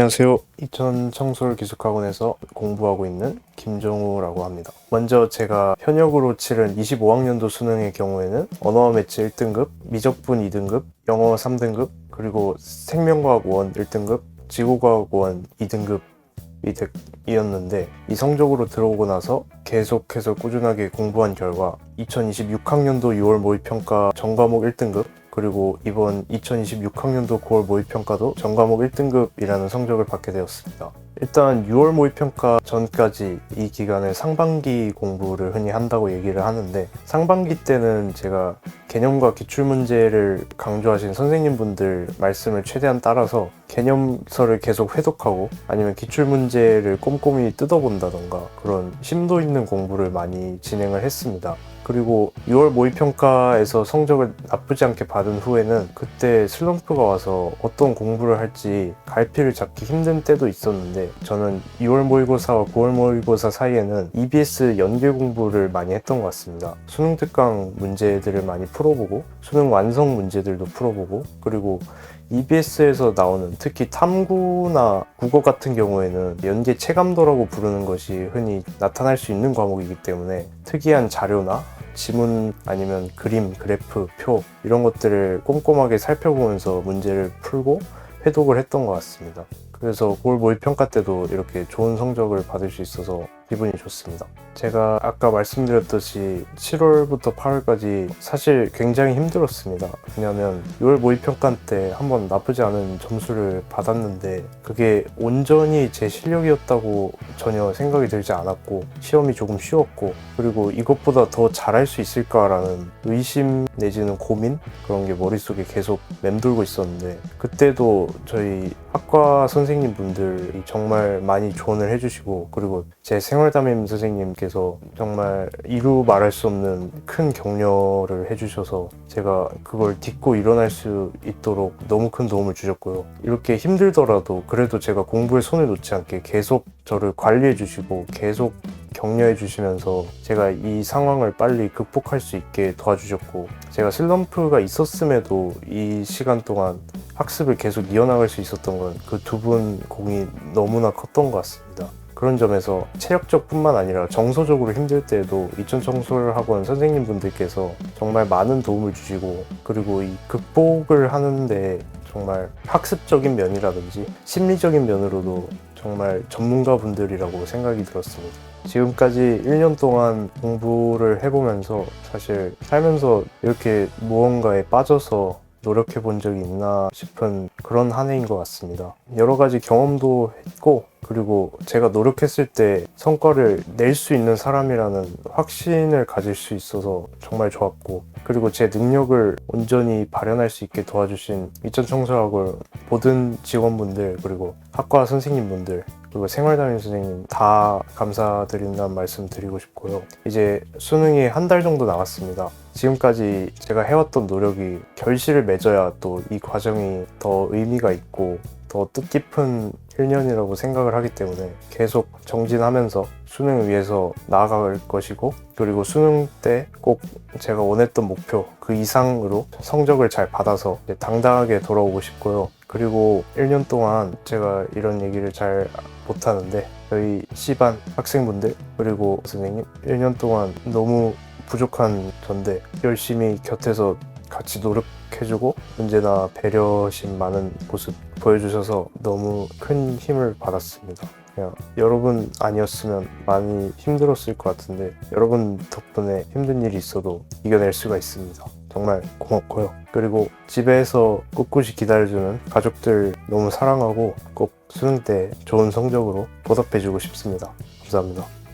안녕하세요. 이천 청솔기술학원에서 공부하고 있는 김정우라고 합니다. 먼저 제가 현역으로 치른 25학년도 수능의 경우에는 언어와 매치 1등급, 미적분 2등급, 영어 3등급, 그리고 생명과학 1 1등급, 지구과학 1 2등급 이 덱- 이었는데 이 성적으로 들어오고 나서 계속해서 꾸준하게 공부한 결과 2026학년도 6월 모의평가 전과목 1등급 그리고 이번 2026학년도 9월 모의평가도 전과목 1등급이라는 성적을 받게 되었습니다. 일단 6월 모의평가 전까지 이 기간을 상반기 공부를 흔히 한다고 얘기를 하는데 상반기 때는 제가 개념과 기출문제를 강조하신 선생님분들 말씀을 최대한 따라서 개념서를 계속 회독하고 아니면 기출문제를 꼼꼼히 뜯어본다던가 그런 심도 있는 공부를 많이 진행을 했습니다. 그리고 6월 모의평가에서 성적을 나쁘지 않게 받은 후에는 그때 슬럼프가 와서 어떤 공부를 할지 갈피를 잡기 힘든 때도 있었는데 저는 6월 모의고사와 9월 모의고사 사이에는 EBS 연계 공부를 많이 했던 것 같습니다. 수능 특강 문제들을 많이 풀어보고 수능 완성 문제들도 풀어보고 그리고 EBS에서 나오는 특히 탐구나 국어 같은 경우에는 연계 체감도라고 부르는 것이 흔히 나타날 수 있는 과목이기 때문에 특이한 자료나 지문 아니면 그림, 그래프, 표 이런 것들을 꼼꼼하게 살펴보면서 문제를 풀고 회독을 했던 것 같습니다. 그래서 9월 모의평가 때도 이렇게 좋은 성적을 받을 수 있어서 기분이 좋습니다. 제가 아까 말씀드렸듯이 7월부터 8월까지 사실 굉장히 힘들었습니다. 왜냐하면 6월 모의평가 때 한번 나쁘지 않은 점수를 받았는데 그게 온전히 제 실력이었다고 전혀 생각이 들지 않았고 시험이 조금 쉬웠고 그리고 이것보다 더 잘할 수 있을까라는 의심 내지는 고민 그런 게 머릿속에 계속 맴돌고 있었는데 그때도 저희 학과 선생님 분들이 정말 많이 조언을 해주시고 그리고 제 생 활담임 선생님께서 정말 이루 말할 수 없는 큰 격려를 해주셔서 제가 그걸 딛고 일어날 수 있도록 너무 큰 도움을 주셨고요. 이렇게 힘들더라도 그래도 제가 공부에 손을 놓지 않게 계속 저를 관리해 주시고 계속 격려해 주시면서 제가 이 상황을 빨리 극복할 수 있게 도와주셨고 제가 슬럼프가 있었음에도 이 시간 동안 학습을 계속 이어나갈 수 있었던 건 그 두 분 공이 너무나 컸던 것 같습니다. 그런 점에서 체력적 뿐만 아니라 정서적으로 힘들 때에도 이천청솔학원 선생님분들께서 정말 많은 도움을 주시고 그리고 이 극복을 하는데 정말 학습적인 면이라든지 심리적인 면으로도 정말 전문가분들이라고 생각이 들었습니다. 지금까지 1년 동안 공부를 해보면서 사실 살면서 이렇게 무언가에 빠져서 노력해 본 적이 있나 싶은 그런 한 해인 것 같습니다. 여러 가지 경험도 했고, 그리고 제가 노력했을 때 성과를 낼 수 있는 사람이라는 확신을 가질 수 있어서 정말 좋았고, 그리고 제 능력을 온전히 발현할 수 있게 도와주신 이천 청소학원 모든 직원분들, 그리고 학과 선생님분들, 그리고 생활담임 선생님 다 감사드린다는 말씀 드리고 싶고요. 이제 수능이 한 달 정도 남았습니다. 지금까지 제가 해왔던 노력이 결실을 맺어야 또 이 과정이 더 의미가 있고 더 뜻깊은 1년이라고 생각을 하기 때문에 계속 정진하면서 수능을 위해서 나아갈 것이고 그리고 수능 때 꼭 제가 원했던 목표 그 이상으로 성적을 잘 받아서 당당하게 돌아오고 싶고요. 그리고 1년 동안 제가 이런 얘기를 잘 못하는데 저희 C반 학생분들 그리고 선생님 1년 동안 너무 부족한 전데 열심히 곁에서 같이 노력해주고 언제나 배려심 많은 모습 보여주셔서 너무 큰 힘을 받았습니다. 그냥 여러분 아니었으면 많이 힘들었을 것 같은데 여러분 덕분에 힘든 일이 있어도 이겨낼 수가 있습니다. 정말 고맙고요. 그리고 집에서 꿋꿋이 기다려주는 가족들 너무 사랑하고 꼭 수능 때 좋은 성적으로 보답해주고 싶습니다. 감사합니다.